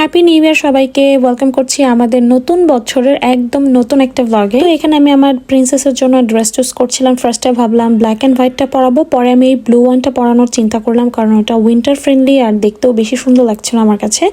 Happy new year সবাইকে। Welcome করছি আমাদের নতুন বছরের একদম নতুন একটা ব্লগে তো এখানে আমি আমার প্রিন্সেসের জন্য ড্রেস চুজ করছিলাম। ফার্স্টে ভাবলাম ব্ল্যাক অ্যান্ড হোয়াইটটা পরাবো, পরে আমি এই ব্লু ওয়ানটা পরানোর চিন্তা করলাম, কারণ ওটা উইন্টার ফ্রেন্ডলি আর দেখতেও বেশি সুন্দর লাগছিল আমার কাছে।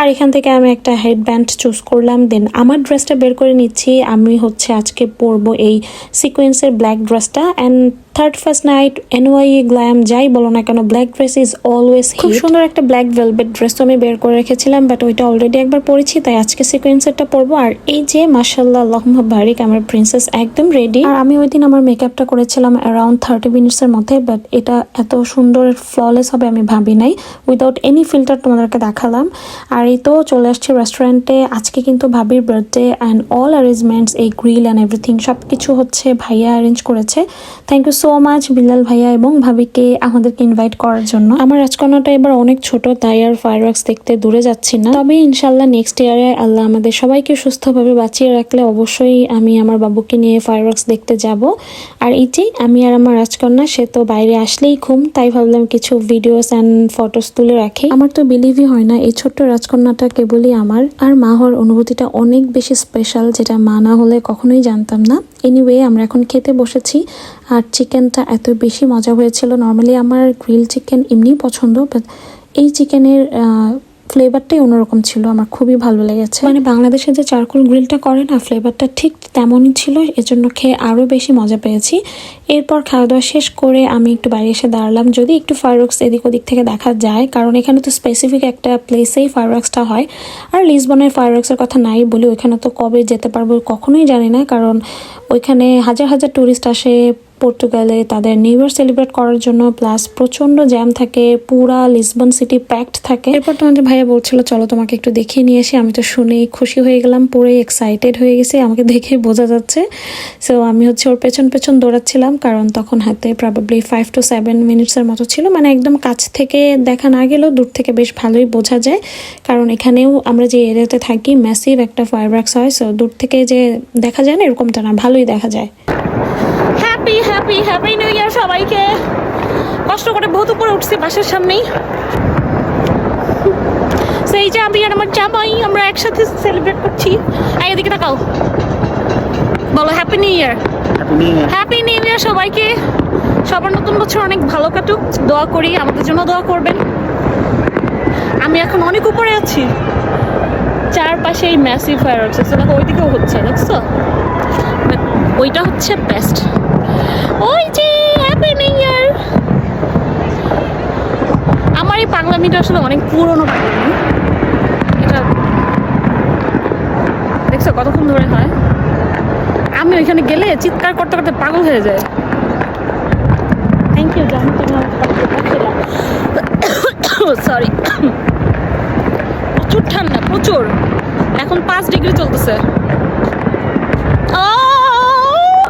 আর এখান থেকে আমি একটা হেড ব্যান্ড চুজ করলাম দেন আমার ড্রেসটা বের করে নিচ্ছি। আমি হচ্ছে আজকে পরবো এই সিকোয়েন্সের ব্ল্যাক ড্রেসটা and third first night NY glam যাই বলো না কেন ব্ল্যাক ড্রেস ইজ অলওয়েজ খুব সুন্দর একটা ব্ল্যাক ভেলভেট ড্রেস তো আমি বের করে রেখেছিলাম বাট ওইটা অলরেডি একবার পরেছি তাই আজকে সিকোয়েন্সেরটা পরবো। আর এই যে মাসাল্লাহ আল্লাহমা বারিক আমার প্রিন্সেস একদম রেডি আর আমি ওই দিন আমার মেকআপটা করেছিলাম অ্যারাউন্ড থার্টি মিনিটসের মধ্যে বাট এটা এত সুন্দর ফ্ললেস হবে আমি ভাবি নাই। উইদাউট এনি ফিল্টার তোমাদেরকে দেখালাম। আর এই তো চলে আসছে রেস্টুরেন্টে আজকে কিন্তু ভাবির বার্থডে অ্যান্ড অল অ্যারেঞ্জমেন্টস এই গ্রিল অ্যান্ড এভরিথিং সব কিছু হচ্ছে ভাইয়া অ্যারেঞ্জ করেছে। Thank you so much Bilal ভাইয়া এবং ভাবিকে আমাদেরকে ইনভাইট করার জন্য। আমার রাজকন্যাটা এবার অনেক ছোট, তাই আর ফায়ারওয়ার্কস দেখতে দূরে যাচ্ছি না। তবে ইনশাল্লাহ নেক্সট ইয়ারে আল্লাহ আমাদের সবাইকে সুস্থভাবে বাঁচিয়ে রাখলে অবশ্যই আমি আমার বাবুকে নিয়ে ফায়ারওয়ার্কস দেখতে যাব। আর এইটি আমি আর আমার রাজকন্যা, সে তো বাইরে আসলেই ঘুম, তাই ভাবলাম কিছু ভিডিওস অ্যান্ড ফটোস তুলে রাখি। আমার তো বিলিভই হয় না, এই ছোট্ট রাজকন্যাটা কেবলই আমার। আর মা হওয়ার অনুভূতিটা অনেক বেশি স্পেশাল যেটা মা না হলে কখনোই জানতাম না। এনিওয়ে আমরা এখন খেতে বসেছি, আর চিকেনটা এত বেশি মজা হয়েছিল। নর্মালি আমার গ্রিল চিকেন এমনিই পছন্দ বাট এই চিকেনের ফ্লেভারটাই অন্যরকম ছিল। আমার খুবই ভালো লেগেছে। মানে বাংলাদেশে যে চারকোল গ্রিলটা করে না ফ্লেভারটা ঠিক তেমনই ছিল, এজন্য খেয়ে আরও বেশি মজা পেয়েছি। এরপর খাওয়া দাওয়া শেষ করে আমি একটু বাইরে এসে দাঁড়ালাম। যদি একটু ফায়ারওয়ার্কস এদিক ওদিক থেকে দেখা যায়, কারণ এখানে তো স্পেসিফিক একটা প্লেসেই ফায়ারওয়ার্কসটা হয়। আর লিসবনের ফায়ারওয়ার্কসের কথা নাই বলি ওইখানে তো কবে যেতে পারব কখনোই জানি না, কারণ ওইখানে হাজার হাজার ট্যুরিস্ট আসে পর্তুগালে তাদের নিউ ইয়ার সেলিব্রেট করার জন্য প্লাস প্রচণ্ড জ্যাম থাকে, পুরা লিসবন সিটি প্যাকড থাকে। এরপর তোমাদের ভাইয়া বলছিল, চলো তোমাকে একটু দেখিয়ে নিয়ে এসে আমি তো শুনেই খুশি হয়ে গেলাম, পুরোই এক্সাইটেড হয়ে গেছি, আমাকে দেখে বোঝা যাচ্ছে। সো আমি হচ্ছে ওর পেছন পেছন দৌড়াচ্ছিলাম, কারণ তখন হাতে প্রবাবলি ফাইভ টু সেভেন মিনিটসের মতো ছিল। মানে একদম কাছ থেকে দেখা না গেলেও দূর থেকে বেশ ভালোই বোঝা যায়। কারণ এখানেও আমরা যে এরিয়াতে থাকি ম্যাসিভ একটা ফায়ারওয়ার্কস হয়। সো দূর থেকে যে দেখা যায় না, এরকমটা না, ভালোই দেখা যায়। Happy happy happy new year সবাইকে। কষ্ট করে বহুত উপরে উঠছি বাসার সামনেই। সেই যে আমি আর আমার জামাই আমরা একসাথে সেলিব্রেট করছি। এদিকে তাকাও। বলো happy new year. Happy new year সবাইকে। সবার নতুন বছর অনেক ভালো কাটুক। দোয়া করি আমাদের জন্য দোয়া করবেন। আমি এখন অনেক উপরে আছি। চারপাশে এই ম্যাসিভ ফায়ার হচ্ছে দেখো ওইদিকেও হচ্ছে দেখছ? ওইটা হচ্ছে বেস্ট ওই যে হ্যাপি নিউ আমার এই পাগলামিটা আসলে অনেক পুরনো পাগলামি। এটা দেখছ কতক্ষণ ধরে হয়? আমি ওইখানে গেলে চিৎকার করতে করতে পাগল হয়ে যায়। থ্যাংক ইউ সরি প্রচুর ঠান্ডা, প্রচুর। এখন পাঁচ ডিগ্রি চলতেছে আহ!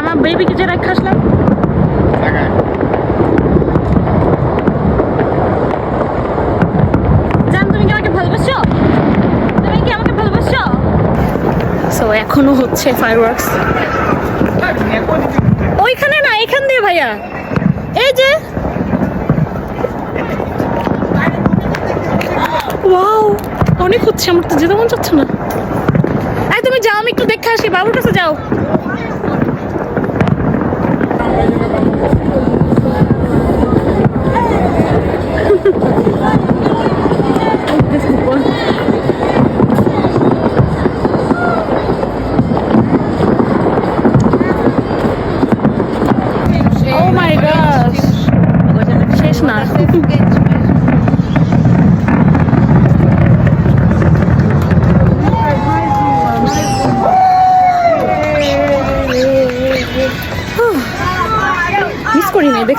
আমার বেবিকে যে রেখে আসলাম। তুমি কি আমাকে ভালোবাসো? তুমি কি আমাকে ভালোবাসো? এখনও হচ্ছে ফায়ারওয়ার্কস ওইখানে না এখান দিয়ে ভাইয়া। এই যে। ওয়াও অনেক হচ্ছে আমার তো যেতে মন চাচ্ছে না। তুমি যাও আমি একটু দেখে আসি বাবুর কাছে যাও।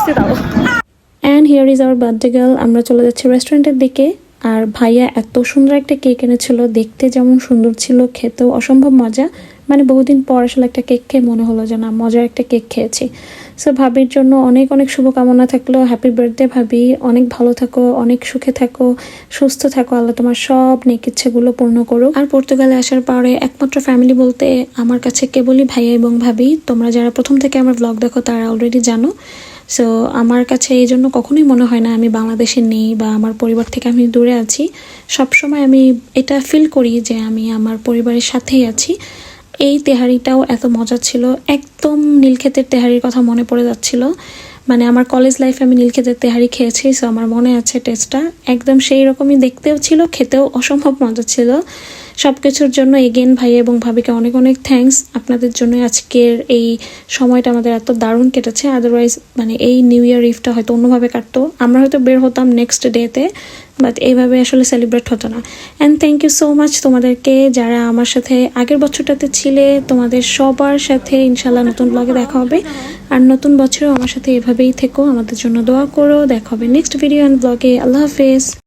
দেখছি তাও and here is our birthday girl আমরা চলে যাচ্ছি রেস্টুরেন্টের দিকে। আর ভাইয়া এত সুন্দর একটা কেক এনেছিল। দেখতে যেমন সুন্দর ছিল, খেতেও অসম্ভব মজা। মানে বহুদিন পর আসলে একটা কেক খেয়ে মনে হলো যে না, মজার একটা কেক খেয়েছি। সো ভাবির জন্য অনেক অনেক শুভকামনা থাকল। হ্যাপি বার্থডে ভাবি। অনেক ভালো থাকো, অনেক সুখে থাকো, সুস্থ থাকো। আল্লাহ তোমার সব নেক ইচ্ছেগুলো পূর্ণ করুক। আর পর্তুগালে আসার পরে একমাত্র ফ্যামিলি বলতে আমার কাছে কেবলই ভাইয়া এবং ভাবি। তোমরা যারা প্রথম থেকে আমার ব্লগ দেখো, তারা অলরেডি জানো। সো আমার কাছে এই জন্য কখনোই মনে হয় না আমি বাংলাদেশে নেই বা আমার পরিবার থেকে আমি দূরে আছি। সবসময় আমি এটা ফিল করি যে আমি আমার পরিবারের সাথেই আছি। এই তেহারিটাও এত মজা ছিল। একদম নীলক্ষেতের তেহারির কথা মনে পড়ে যাচ্ছিল। মানে আমার কলেজ লাইফে আমি নীলক্ষেতের তেহারি খেয়েছি সো আমার মনে আছে টেস্টটা একদম সেই রকমই দেখতেও ছিল, খেতেও অসম্ভব মজা ছিল। সব কিছুর জন্য এগেন ভাই এবং ভাবিকে অনেক অনেক থ্যাঙ্কস আপনাদের জন্য আজকের এই সময়টা আমাদের এত দারুণ কেটেছে। আদারওয়াইজ মানে এই নিউ ইয়ার ইফটা হয়তো অন্যভাবে কাটতো। আমরা হয়তো বের হতাম নেক্সট ডেতে বাট এইভাবে আসলে সেলিব্রেট হতো না। And thank you so much তোমাদেরকে যারা আমার সাথে আগের বছরটাতে ছিলে, তোমাদের সবার সাথে ইনশাল্লাহ নতুন ব্লগে দেখা হবে। আর নতুন বছরেও আমার সাথে এভাবেই থেকো। আমাদের জন্য দোয়া করো। দেখা হবে নেক্সট ভিডিও অ্যান্ড ব্লগে আল্লাহ হাফেজ।